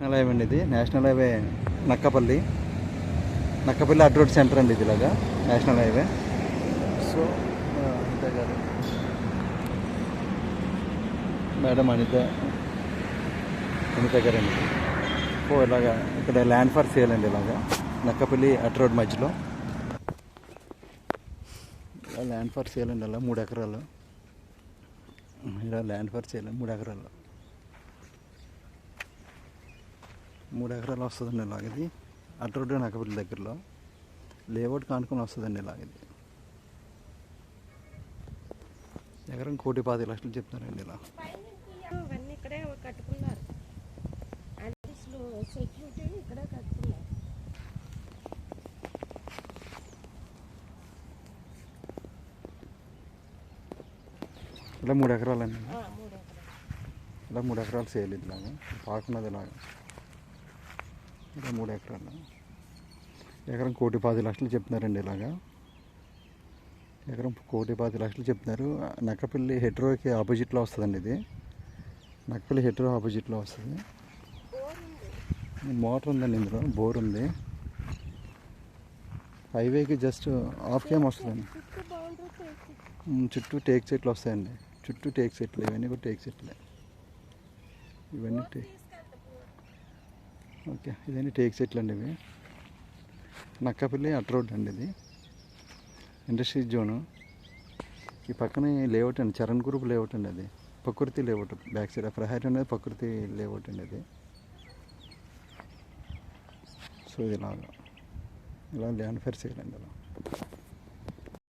National highway అండి ఇది. National highway Nakkapalli. Nakkapalli Adda road centre అండి ఇది ఇలాగా నేషనల్ హైవే. సో అనిత గారు మేడం అనిత అనిత గారు అండి ఓ ఇలాగా ఇక్కడ ల్యాండ్ ఫర్ సేల్ అండి ఇలాగా. నక్కపల్లి అట్ రోడ్ మధ్యలో. ల్యాండ్ ఫర్ సేల్ అండి అలా మూడు ఎకరాలు. ఇలా ల్యాండ్ ఫర్ సేల్ మూడు ఎకరాలు. మూడు ఎకరాలు వస్తుందండి ఇలాగ ఇది అటు రోడ్డు నక్కపల్లి దగ్గరలో. లేఅవుట్ కానుకొని వస్తుందండి ఇలాగ ఇది ఎకరం కోటి పాతి లక్షలు చెప్తున్నారండి ఇలా. అవన్నీ ఇక్కడే కట్టుకున్నారు. అంటే సెక్యూరిటీ ఇక్కడే కట్టుకున్నారు. ఇలా మూడు ఎకరాలండి. ఇలా మూడు ఎకరాలు సేల్ ఇలాగా పాకున్నది ఇలాగా. ఇలా మూడు ఎకరాలు. ఎకరం కోటి పది లక్షలు చెప్తున్నారండి ఇలాగా. ఎకరం కోటి పది లక్షలు చెప్తున్నారు. నక్కపల్లి హెట్రోకి ఆపోజిట్లో వస్తుందండి ఇది. నక్కపల్లి హెట్రో ఆపోజిట్లో వస్తుంది. మోటార్ ఉందండి ఇందులో బోర్ ఉంది. హైవేకి జస్ట్ హాఫ్ కేమ్ వస్తుందండి. చుట్టూ టేక్ చెట్లు వస్తాయండి. చుట్టూ టేక్ చెట్లు ఇవన్నీ కూడా టేక్ చెట్లే ఇవన్నీ టేక్ ఓకే ఇదండి టేక్ చెట్లు అండి ఇవి. నక్కపల్లి అట్ రోడ్ అండి ఇది. Industry zone. ఈ పక్కనే లేఅవుట్ అండి చరణ్ గ్రూప్ లేఅవుట్ అండి అది. ప్రకృతి లేఅవుట్ బ్యాక్ సైడ్ ప్రహారీ అనేది ప్రకృతి లేఅవుట్ అండి అది. సో ఇది ఇలాగా. ఇలా ల్యాండ్ ఫేర్ చేయాలండి అలా.